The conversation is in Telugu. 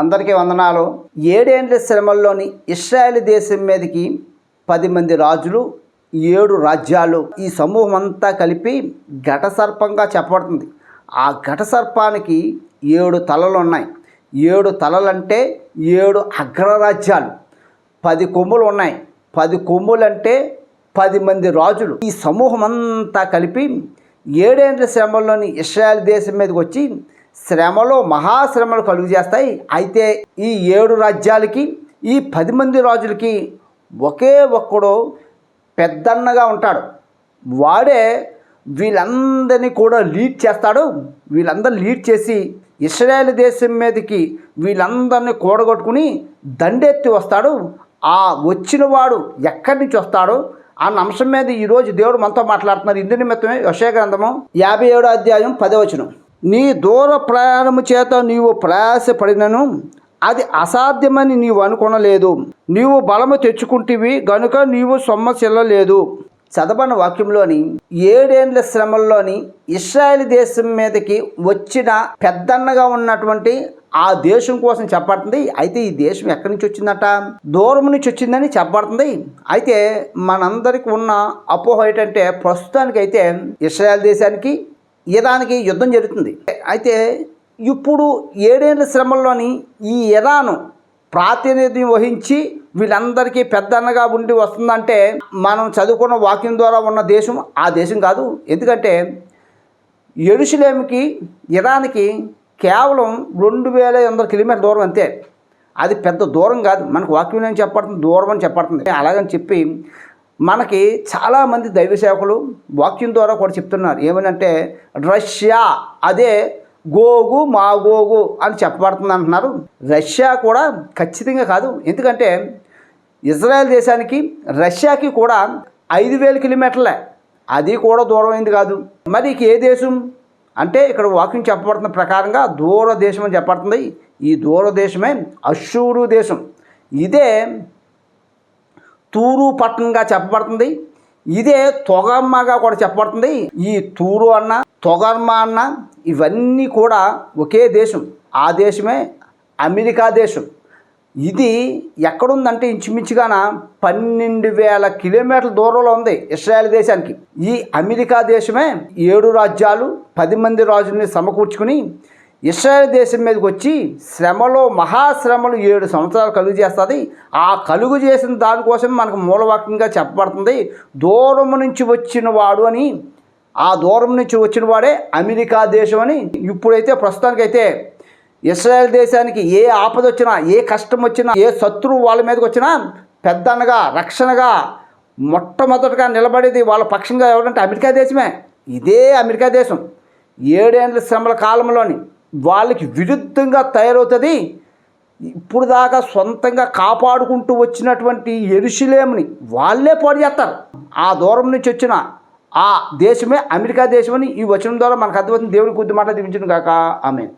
అందరికీ వందనాలు. ఏడేండ్ల శ్రమల్లోని ఇస్రాయేల్ దేశం మీదకి పది మంది రాజులు ఏడు రాజ్యాలు ఈ సమూహం అంతా కలిపి ఘట సర్పంగా చెప్పబడుతుంది. ఆ ఘట సర్పానికి ఏడు తలలు ఉన్నాయి. ఏడు తలలంటే ఏడు అగ్రరాజ్యాలు. పది కొమ్ములు ఉన్నాయి. పది కొమ్ములు అంటే పది మంది రాజులు. ఈ సమూహం అంతా కలిపి ఏడేండ్ల శ్రమల్లోని ఇస్రాయల్ దేశం మీదకి వచ్చి శ్రమలో మహాశ్రమలు కలుగు చేస్తాయి అయితే ఈ ఏడు రాజ్యాలకి ఈ పది మంది రాజులకి ఒకే ఒక్కడు పెద్దన్నగా ఉంటాడు. వాడే వీళ్ళందరినీ కూడా లీడ్ చేస్తాడు. వీళ్ళందరూ లీడ్ చేసి ఇస్రాయేల్ దేశం మీదకి వీళ్ళందరినీ కూడగొట్టుకుని దండెత్తి వస్తాడు. ఆ వచ్చిన వాడు ఎక్కడి నుంచి వస్తాడో అన్న అంశం మీద ఈరోజు దేవుడు మనతో మాట్లాడుతున్నారు. ఇందు నిమిత్తమే యశయ గ్రంథము యాభై ఏడో అధ్యాయం పదవచనం నీ దూర ప్రయాణము చేత నీవు ప్రయాసపడినను అది అసాధ్యమని నీవు అనుకొనలేదు. నీవు బలము తెచ్చుకుంటివి గనుక నీవు సొమ్మసిల్లలేదు. చదవన వాక్యంలోని ఏడేండ్ల శ్రమల్లోని ఇస్రాయేల్ దేశం మీదకి వచ్చిన పెద్దన్నగా ఉన్నటువంటి ఆ దేశం కోసం చెప్పబడుతుంది. అయితే ఈ దేశం ఎక్కడి నుంచి వచ్చిందట? దూరం నుంచి వచ్చిందని చెప్పబడుతుంది. అయితే మనందరికి ఉన్న అపోహ ఏంటంటే ప్రస్తుతానికి అయితే ఇస్రాయేల్ దేశానికి ఇరాన్కి యుద్ధం జరుగుతుంది. అయితే ఇప్పుడు ఏడేళ్ళ శ్రమల్లోని ఈ ఇరాను ప్రాతినిధ్యం వహించి వీళ్ళందరికీ పెద్దన్నగా ఉండి వస్తుందంటే మనం చదువుకున్న వాక్యం ద్వారా ఉన్న దేశం ఆ దేశం కాదు. ఎందుకంటే ఎరుసలేంకి ఇరాన్కి కేవలం రెండు వేల ఎనిమిది కిలోమీటర్ దూరం అంతే. అది పెద్ద దూరం కాదు. మనకు వాక్యం ఏం చెప్పడుతుంది దూరం అని చెప్పడుతుంది అలాగని చెప్పి మనకి చాలామంది దైవ సేవకులు వాక్యం ద్వారా కూడా చెప్తున్నారు. ఏమనంటే రష్యా అదే గోగు మా గోగు అని చెప్పబడుతుంది అంటున్నారు. రష్యా కూడా ఖచ్చితంగా కాదు. ఎందుకంటే ఇజ్రాయెల్ దేశానికి రష్యాకి కూడా ఐదు వేల కిలోమీటర్లే. అది కూడా దూరం అయింది కాదు. మరి ఏ దేశం? అంటే ఇక్కడ వాక్యం చెప్పబడుతున్న ప్రకారంగా దూర దేశం అని చెప్పబడుతుంది. ఈ దూర దేశమే అశూరు దేశం. ఇదే తూరు పట్టణంగా చెప్పబడుతుంది. ఇదే తొగమ్మగా కూడా చెప్పబడుతుంది. ఈ తూరు అన్న తొగర్మ అన్న ఇవన్నీ కూడా ఒకే దేశం. ఆ దేశమే అమెరికా దేశం. ఇది ఎక్కడుందంటే ఇంచుమించుగాన పన్నెండు వేల కిలోమీటర్ల దూరంలో ఉంది ఇస్రాయల్ దేశానికి. ఈ అమెరికా దేశమే ఏడు రాజ్యాలు పది మంది రాజుల్ని సమకూర్చుకుని ఇస్రాయల్ దేశం మీదకి వచ్చి శ్రమలో మహాశ్రమలు ఏడు సంవత్సరాలు కలుగు చేస్తుంది. ఆ కలుగు చేసిన దానికోసం మనకు మూలవాక్యంగా చెప్పబడుతుంది. దూరం నుంచి వచ్చిన వాడు అని ఆ దూరం నుంచి వచ్చిన వాడే అమెరికా దేశం అని ఇప్పుడైతే ప్రస్తుతానికైతే ఇస్రాయల్ దేశానికి ఏ ఆపద వచ్చినా ఏ కష్టం వచ్చినా ఏ శత్రువు వాళ్ళ మీదకి వచ్చినా పెద్దనగా రక్షణగా మొట్టమొదటిగా నిలబడేది వాళ్ళ పక్షంగా ఎవరంటే అమెరికా దేశమే. ఇదే అమెరికా దేశం. ఏడేండ్ల శ్రమల కాలంలోని వాళ్ళకి విరుద్ధంగా తయారవుతుంది. ఇప్పుడు దాకా సొంతంగా కాపాడుకుంటూ వచ్చినటువంటి ఎరుషులేముని వాళ్ళే పాడు చేస్తారు. ఆ దూరం నుంచి వచ్చిన ఆ దేశమే అమెరికా దేశమని ఈ వచనం ద్వారా మనకు అర్థమవుతుంది. దేవుడి కొద్ది మాట దీవించను కాక ఆమె